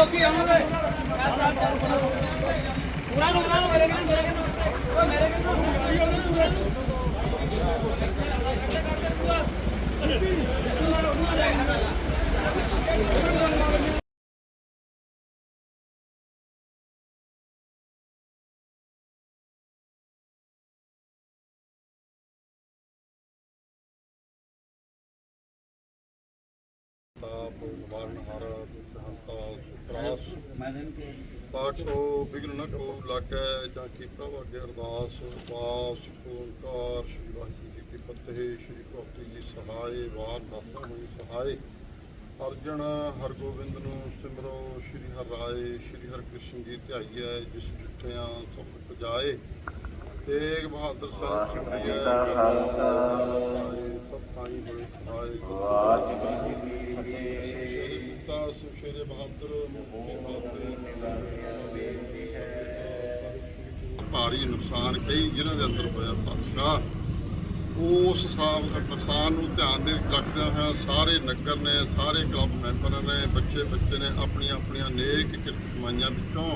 ਤਾਪ ਨਿਵਾਰਨ ਹਰ ਦੁਖ ਹੰਤਾ ਸੁਤਰਾਸ ਪਾਠੋ ਬਿਗਨ ਕੋ ਲਾਗੈ ਜਾਂ ਕੀ ਪ੍ਰਭ ਅੱਗੇ ਅਰਦਾਸ ਵਾਸ ਓੰਕਾਰ ਸ੍ਰੀ ਵਾਹਿਗੁਰੂ ਜੀ ਕੀ ਫਤਿਹ ਸ੍ਰੀ ਭਗਤੀ ਜੀ ਸਹਾਏ ਵਾਰ ਦਾਤਾ ਹੋਈ ਸਹਾਏ। ਅਰਜਨ ਹਰਗੋਬਿੰਦ ਨੂੰ ਸਿਮਰੋ ਸ੍ਰੀ ਹਰਿ ਰਾਏ ਸ੍ਰੀ ਹਰਿ ਕ੍ਰਿਸ਼ਨ ਜੀ ਧਿਆਈਐ ਜਿਸ ਜਿੱਠਿਆਂ ਸੁਖ ਪੁਜਾਏ ਤੇਗ ਬਹਾਦਰ ਸਾਹਿਬ ਸਿਮਰਿਐ ਸਭ ਥਾਈ ਹੋਏ ਸਹਾਏ। ਮੁਕਤਾ ਸ਼ੇਰੇ ਬਹਾਦਰ ਭਾਰੀ ਨੁਕਸਾਨ, ਕਈ ਜਿਨ੍ਹਾਂ ਦੇ ਅੰਦਰ ਹੋਇਆ ਪਾਤਸ਼ਾਹ ਉਸ ਹਿਸਾਬ ਨੁਕਸਾਨ ਨੂੰ ਧਿਆਨ ਦੇ ਰੱਖਦਿਆਂ ਹੋਇਆ ਸਾਰੇ ਨਗਰ ਨੇ, ਸਾਰੇ ਕਲੱਬ ਮੈਂਬਰਾਂ ਨੇ, ਬੱਚੇ ਬੱਚੇ ਨੇ ਆਪਣੀਆਂ ਆਪਣੀਆਂ ਨੇਕ ਕਿਰਤ ਕਮਾਈਆਂ ਵਿੱਚੋਂ।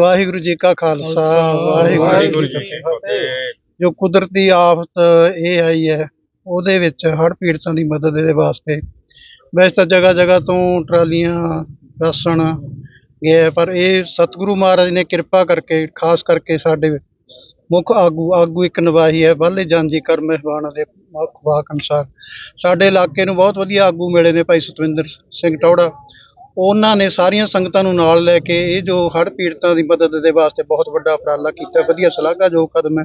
ਵਾਹਿਗੁਰੂ ਜੀ ਕਾ ਖਾਲਸਾ ਵਾਹਿਗੁਰੂ ਜੀ ਕੀ ਫਤਿਹ। ਜੋ ਕੁਦਰਤੀ ਆਫਤ ਇਹ ਆਈ ਹੈ ਉਹਦੇ ਵਿੱਚ ਹੜ੍ਹ ਪੀੜਤਾਂ ਦੀ ਮਦਦ ਦੇ ਵਾਸਤੇ। ਵੈਸੇ ਤਾਂ ਜਗ੍ਹਾ ਜਗ੍ਹਾ ਤੋਂ ਟਰਾਲੀਆਂ ਰਾਸ਼ਨ ਗਿਆ ਹੈ, ਪਰ ਇਹ ਸਤਿਗੁਰੂ ਮਹਾਰਾਜ ਨੇ ਕਿਰਪਾ ਕਰਕੇ ਖਾਸ ਕਰਕੇ ਸਾਡੇ ਮੁੱਖ ਆਗੂ ਆਗੂ ਇੱਕ ਨਿਵਾਹੀ ਹੈ ਬਾਲੇ ਜਾਂਜੀ ਕਰ ਮਹਿਬਾਨਾ ਦੇ ਮੁੱਖ ਵਾਕ ਅਨੁਸਾਰ। ਸਾਡੇ ਇਲਾਕੇ ਨੂੰ ਬਹੁਤ ਵਧੀਆ ਆਗੂ ਮਿਲੇ ਨੇ ਭਾਈ ਸਤਵਿੰਦਰ ਸਿੰਘ ਟੌੜਾ ਉਹਨਾਂ ਨੇ ਸਾਰੀਆਂ ਸੰਗਤਾਂ ਨੂੰ ਨਾਲ ਲੈ ਕੇ ਇਹ ਜੋ ਹੜ੍ਹ ਪੀੜਤਾਂ ਦੀ ਮਦਦ ਦੇ ਵਾਸਤੇ ਬਹੁਤ ਵੱਡਾ ਉਪਰਾਲਾ ਕੀਤਾ, ਵਧੀਆ ਸ਼ਲਾਘਾਯੋਗ ਕਦਮ ਹੈ।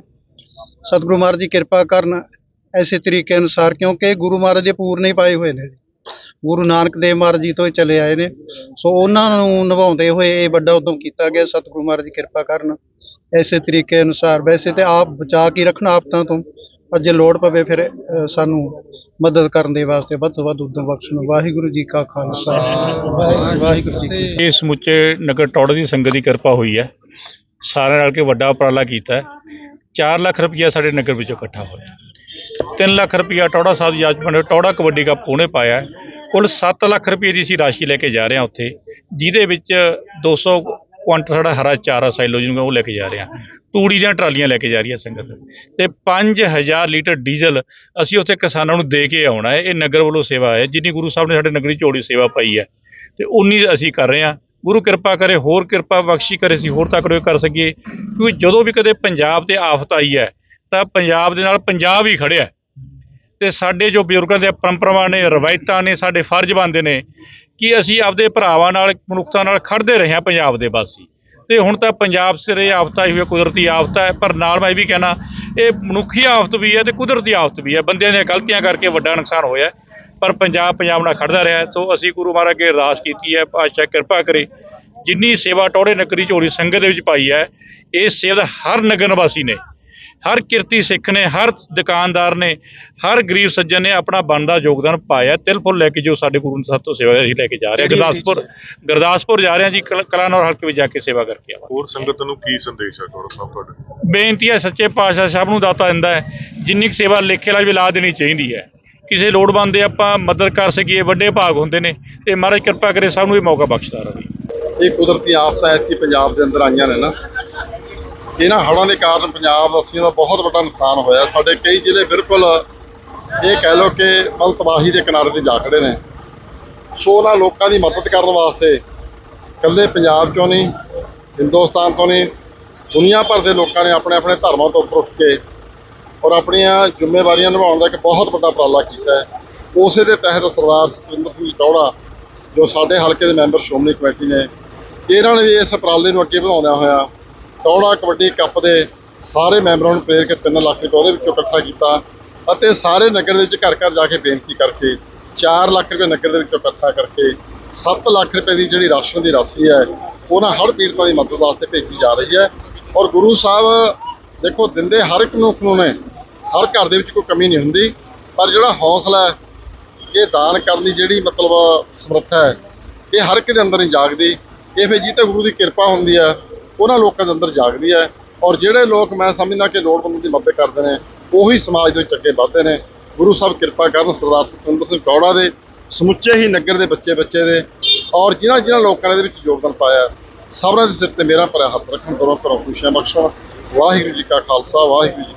ਸਤਿਗੁਰੂ ਮਹਾਰਾਜ ਜੀ ਕਿਰਪਾ ਕਰਨ ਐਸੇ ਤਰੀਕੇ ਅਨੁਸਾਰ, ਕਿਉਂਕਿ ਗੁਰੂ ਮਹਾਰਾਜ ਦੇ ਪੂਰਨੇ ਹੀ ਪਾਏ ਹੋਏ ਨੇ ਗੁਰੂ ਨਾਨਕ ਦੇਵ ਮਹਾਰਾਜ ਜੀ ਤੋਂ ਹੀ ਚਲੇ ਆਏ ਨੇ। ਸੋ ਉਹਨਾਂ ਨੂੰ ਨਿਭਾਉਂਦੇ ਹੋਏ ਇਹ ਵੱਡਾ ਉਦਮ ਕੀਤਾ ਗਿਆ। ਸਤਿਗੁਰੂ ਮਹਾਰਾਜ ਜੀ ਕਿਰਪਾ ਕਰਨ ਐਸੇ ਤਰੀਕੇ ਅਨੁਸਾਰ। ਵੈਸੇ ਤੇ ਆਪ ਬਚਾ ਕੇ ਰੱਖਣਾ ਆਫਤਾਂ ਤੋਂ। ਪਰ ਜੇ ਲੋੜ ਪਵੇ ਫਿਰ ਸਾਨੂੰ ਮਦਦ ਕਰਨ ਦੇ ਵਾਸਤੇ ਵੱਧ ਤੋਂ ਵੱਧ ਉਦਮ ਬਖਸ਼ਣ ਵਾਹਿਗੁਰੂ ਜੀ ਕਾ ਖਾਲਸਾ। ਵਾਹਿਗੁਰੂ ਜੀ ਕੀ ਫਤਿਹ। ਇਹ ਸਮੁੱਚੇ ਨਗਰ ਟੌੜੇ ਦੀ ਸੰਗਤ ਦੀ ਕਿਰਪਾ ਹੋਈ ਹੈ। ਸਾਰਿਆਂ ਰਲ ਕੇ ਵੱਡਾ ਉਪਰਾਲਾ ਕੀਤਾ ਹੈ। 4 ਲੱਖ ਰੁਪਈਆ ਸਾਡੇ ਨਗਰ ਵਿੱਚੋਂ ਇਕੱਠਾ ਹੋਇਆ। 3 ਲੱਖ ਰੁਪਈਆ ਟੌੜਾ ਸਾਹਿਬ ਦੀ ਅੱਜ ਟੌੜਾ ਕਬੱਡੀ ਕੱਪ ਉਹਨੇ ਪਾਇਆ ਕੁੱਲ 7 ਲੱਖ ਰੁਪਏ ਦੀ ਅਸੀਂ ਰਾਸ਼ੀ ਲੈ ਕੇ ਜਾ ਰਹੇ ਹਾਂ ਉੱਥੇ। ਜਿਹਦੇ ਵਿੱਚ 200 ਕੁਆਂਟਲ ਸਾਡਾ ਹਰਾ ਚਾਰਾ ਸਾਈਲੋ ਜਿਹਨੂੰ ਉਹ ਲੈ ਕੇ ਜਾ ਰਹੇ ਹਾਂ। ਤੂੜੀ ਦੀਆਂ ਟਰਾਲੀਆਂ ਲੈ ਕੇ ਜਾ ਰਹੀ ਹੈ ਸੰਗਤ। ਤੇ 5000 ਲੀਟਰ ਡੀਜ਼ਲ ਅਸੀਂ ਉੱਥੇ ਕਿਸਾਨਾਂ ਨੂੰ ਦੇ ਕੇ ਆਉਣਾ ਹੈ। ਇਹ ਨਗਰ ਵੱਲੋਂ ਸੇਵਾ ਹੈ। ਜਿੰਨੀ ਗੁਰੂ ਸਾਹਿਬ ਨੇ ਸਾਡੇ ਨਗਰੀ ਝੋੜੀ ਸੇਵਾ ਪਾਈ ਹੈ। ਤੇ ਉਨੀ ਅਸੀਂ ਕਰ ਰਹੇ ਹਾਂ। ਗੁਰੂ ਕਿਰਪਾ ਕਰੇ, ਹੋਰ ਕਿਰਪਾ ਬਖਸ਼ੀ ਕਰੇ ਅਸੀਂ ਹੋਰ ਤੱਕ ਕਰ ਸਕੀਏ। ਕਿਉਂਕਿ ਜਦੋਂ ਵੀ ਕਦੇ ਪੰਜਾਬ ਤੇ ਆਫਤ ਆਈ ਹੈ, ਤਾਂ ਪੰਜਾਬ ਦੇ ਨਾਲ ਪੰਜਾਬ ਹੀ ਖੜਿਆ ਹੈ। ਤੇ ਸਾਡੇ ਜੋ ਬਜ਼ੁਰਗਾਂ ਦੇ ਪਰੰਪਰਾਵਾਂ ਨੇ, ਰਵਾਇਤਾਂ ਨੇ, ਸਾਡੇ ਫਰਜ਼ ਬਣਦੇ ਨੇ ਕਿ ਅਸੀਂ ਆਪਦੇ ਭਰਾਵਾਂ ਨਾਲ, ਮਨੁੱਖਤਾ ਨਾਲ ਖੜਦੇ ਰਹੇ ਹਾਂ ਪੰਜਾਬ ਦੇ ਵਾਸੀ। ਤੇ ਹੁਣ ਤਾਂ ਪੰਜਾਬ ਸਿਰੇ ਆਫਤ ਹੀ ਹੋਈ ਕੁਦਰਤੀ ਆਫਤ ਹੈ, ਪਰ ਨਾਲ ਮੈਂ ਇਹ ਵੀ ਕਹਿਣਾ, ਇਹ ਮਨੁੱਖੀ ਆਫਤ ਵੀ ਹੈ ਤੇ ਕੁਦਰਤੀ ਆਫਤ ਵੀ ਹੈ। ਬੰਦਿਆਂ ਦੀਆਂ ਗਲਤੀਆਂ ਕਰਕੇ ਵੱਡਾ ਨੁਕਸਾਨ ਹੋਇਆ ਪਰ ਪੰਜਾਬ ਪੰਜਾਬ ਨਾਲ ਖੜਦਾ ਰਿਹਾ ਸੋ ਅਸੀਂ ਗੁਰੂ ਮਹਾਰਾਜ ਅੱਗੇ ਅਰਦਾਸ ਕੀਤੀ ਹੈ ਪਾਤਸ਼ਾਹ ਕਿਰਪਾ ਕਰੇ, ਜਿੰਨੀ ਸੇਵਾ ਟੋੜੇ ਨਕਰੀ ਝੋਲੀ ਸੰਗਤ ਦੇ ਵਿੱਚ ਪਾਈ ਹੈ ਇਹ ਸੇਵਾ ਹਰ ਨਗਰ ਨਿਵਾਸੀ ਨੇ ਹਰ ਕਿਰਤੀ ਸਿੱਖ ਨੇ ਹਰ ਦੁਕਾਨਦਾਰ ਨੇ ਹਰ ਗਰੀਬ ਸੱਜਣ ਨੇ ਆਪਣਾ ਬਣਦਾ ਯੋਗਦਾਨ ਪਾਇਆ। ਤਿਲ ਫੁੱਲ ਲੈ ਕੇ ਜੋ ਸਾਡੇ ਗੁਰੂ ਨੇ ਸਾਤੋਂ ਸੇਵਾ ਅਸੀਂ ਲੈ ਕੇ ਜਾ ਰਹੇ ਹਾਂ। ਗੁਰਦਾਸਪੁਰ ਗੁਰਦਾਸਪੁਰ ਜਾ ਰਹੇ ਹਾਂ ਜੀ ਕਲ- ਕਲਾਨੌਰ ਹਲਕੇ ਵਿੱਚ ਜਾ ਕੇ ਸੇਵਾ ਕਰਕੇ ਆਵਾਂਗੇ। ਹੋਰ ਸੰਗਤ ਨੂੰ ਕੀ ਸੰਦੇਸ਼ ਹੈ ਟੋੜਾ ਸਾਹਿਬ ਤੁਹਾਡਾ? ਬੇਨਤੀ ਹੈ ਸੱਚੇ ਪਾਤਸ਼ਾਹ ਸਭ ਨੂੰ ਦਾਤਾ ਦਿੰਦਾ ਹੈ ਜਿੰਨੀ ਕੁ ਸੇਵਾ ਲੇਖੇ ਨਾਲ ਵੀ ਲਾ ਦੇਣੀ ਚਾਹੀਦੀ ਹੈ। ਕਿਸੇ ਲੋੜਵੰਦ ਦੇ ਆਪਾਂ ਮਦਦ ਕਰ ਸਕੀਏ ਵੱਡੇ ਭਾਗ ਹੁੰਦੇ ਨੇ ਤੇ ਮਹਾਰਾਜ ਕਿਰਪਾ ਕਰੇ ਸਭ ਨੂੰ ਇਹ ਮੌਕਾ ਬਖਸ਼ਦਾ ਰਹੇ। ਇਹ ਕੁਦਰਤੀ ਆਫਤਾਂ ਐਤਕੀ ਪੰਜਾਬ ਦੇ ਅੰਦਰ ਆਈਆਂ ਨੇ ਨਾ। ਇਹਨਾਂ ਹੜ੍ਹਾਂ ਦੇ ਕਾਰਨ ਪੰਜਾਬ ਵਾਸੀਆਂ ਦਾ ਬਹੁਤ ਵੱਡਾ ਨੁਕਸਾਨ ਹੋਇਆ। ਸਾਡੇ ਕਈ ਜ਼ਿਲ੍ਹੇ ਬਿਲਕੁਲ ਇਹ ਕਹਿ ਲਓ ਕਿ ਬਲ ਤਬਾਹੀ ਦੇ ਕਿਨਾਰੇ ਤੇ ਜਾ ਖੜੇ ਨੇ। ਸੋ ਉਹਨਾਂ ਲੋਕਾਂ ਦੀ ਮਦਦ ਕਰਨ ਵਾਸਤੇ ਇਕੱਲੇ ਪੰਜਾਬ ਚੋਂ ਨਹੀਂ, ਹਿੰਦੁਸਤਾਨ ਤੋਂ ਨਹੀਂ, ਦੁਨੀਆ ਭਰ ਦੇ ਲੋਕਾਂ ਨੇ ਆਪਣੇ ਆਪਣੇ ਧਰਮਾਂ ਤੋਂ ਉੱਪਰ ਉੱਠ ਕੇ ਔਰ ਆਪਣੀਆਂ ਜ਼ਿੰਮੇਵਾਰੀਆਂ ਨਿਭਾਉਣ ਦਾ ਇੱਕ ਬਹੁਤ ਵੱਡਾ ਉਪਰਾਲਾ ਕੀਤਾ ਹੈ। ਉਸੇ ਦੇ ਤਹਿਤ ਸਰਦਾਰ ਸਤਿੰਦਰ ਸਿੰਘ ਟੌੜਾ ਜੋ ਸਾਡੇ ਹਲਕੇ ਦੇ ਮੈਂਬਰ, ਸ਼੍ਰੋਮਣੀ ਕਮੇਟੀ ਨੇ, ਇਹਨਾਂ ਨੇ ਵੀ ਇਸ ਉਪਰਾਲੇ ਨੂੰ ਅੱਗੇ ਵਧਾਉਂਦਿਆਂ ਹੋਇਆ ਟੌੜਾ ਕਬੱਡੀ ਕੱਪ ਦੇ ਸਾਰੇ ਮੈਂਬਰਾਂ ਨੂੰ ਪ੍ਰੇਰ ਕੇ 3 ਲੱਖ ਰੁਪਏ ਉਹਦੇ ਵਿੱਚੋਂ ਇਕੱਠਾ ਕੀਤਾ ਅਤੇ ਸਾਰੇ ਨਗਰ ਦੇ ਵਿੱਚ ਘਰ ਘਰ ਜਾ ਕੇ ਬੇਨਤੀ ਕਰਕੇ 4 ਲੱਖ ਰੁਪਏ ਨਗਰ ਦੇ ਵਿੱਚੋਂ ਇਕੱਠਾ ਕਰਕੇ 7 ਲੱਖ ਰੁਪਏ ਦੀ ਜਿਹੜੀ ਰਾਸ਼ਨ ਦੀ ਰਾਸ਼ੀ ਹੈ, ਉਹਨਾਂ ਹੜ੍ਹ ਪੀੜਤਾਂ ਦੀ ਮਦਦ ਵਾਸਤੇ ਭੇਜੀ ਜਾ ਰਹੀ ਹੈ। ਔਰ ਗੁਰੂ ਸਾਹਿਬ, ਦੇਖੋ ਦਿੰਦੇ ਹਰ ਇੱਕ ਨੂੰ ਕਾਨੂੰਨ ਨੇ ਹਰ ਘਰ ਦੇ ਵਿੱਚ ਕੋਈ ਕਮੀ ਨਹੀਂ ਹੁੰਦੀ, ਪਰ ਜਿਹੜਾ ਹੌਸਲਾ ਹੈ, ਇਹ ਦਾਨ ਕਰਨ ਦੀ ਜਿਹੜੀ ਮਤਲਬ ਸਮਰੱਥਾ ਹੈ, ਇਹ ਹਰ ਇੱਕ ਦੇ ਅੰਦਰ ਨਹੀਂ ਜਾਗਦੀ। ਇਹ ਫਿਰ ਜੀ ਤੇ ਗੁਰੂ ਦੀ ਕਿਰਪਾ ਹੁੰਦੀ ਹੈ ਉਹਨਾਂ ਲੋਕਾਂ ਦੇ ਅੰਦਰ ਜਾਗਦੀ ਹੈ ਔਰ ਜਿਹੜੇ ਲੋਕ ਮੈਂ ਸਮਝਦਾ ਕਿ ਲੋੜਵੰਦ ਦੀ ਮਦਦ ਕਰਦੇ ਨੇ, ਉਹੀ ਸਮਾਜ ਦੇ ਵਿੱਚ ਅੱਗੇ ਵੱਧਦੇ ਨੇ। ਗੁਰੂ ਸਾਹਿਬ ਕਿਰਪਾ ਕਰਨ ਸਰਦਾਰ ਸਤਿੰਦਰ ਸਿੰਘ ਕੌੜਾ ਦੇ ਸਮੁੱਚੇ ਹੀ ਨਗਰ ਦੇ ਬੱਚੇ ਬੱਚੇ ਦੇ ਔਰ ਜਿਨ੍ਹਾਂ ਜਿਨ੍ਹਾਂ ਲੋਕਾਂ ਨੇ ਇਹਦੇ ਵਿੱਚ ਯੋਗਦਾਨ ਪਾਇਆ ਸਭਨਾਂ ਦੇ ਸਿਰ ਤੇ ਮੇਰਾ ਭਰਾ ਹੱਥ ਰੱਖਣ ਦੋਨੋਂ ਘਰੋਂ ਖੁਸ਼ੀਆਂ ਬਖਸ਼ਣ ਵਾਹਿਗੁਰੂ ਜੀ ਕਾ ਖਾਲਸਾ, ਵਾਹਿਗੁਰੂ ਜੀ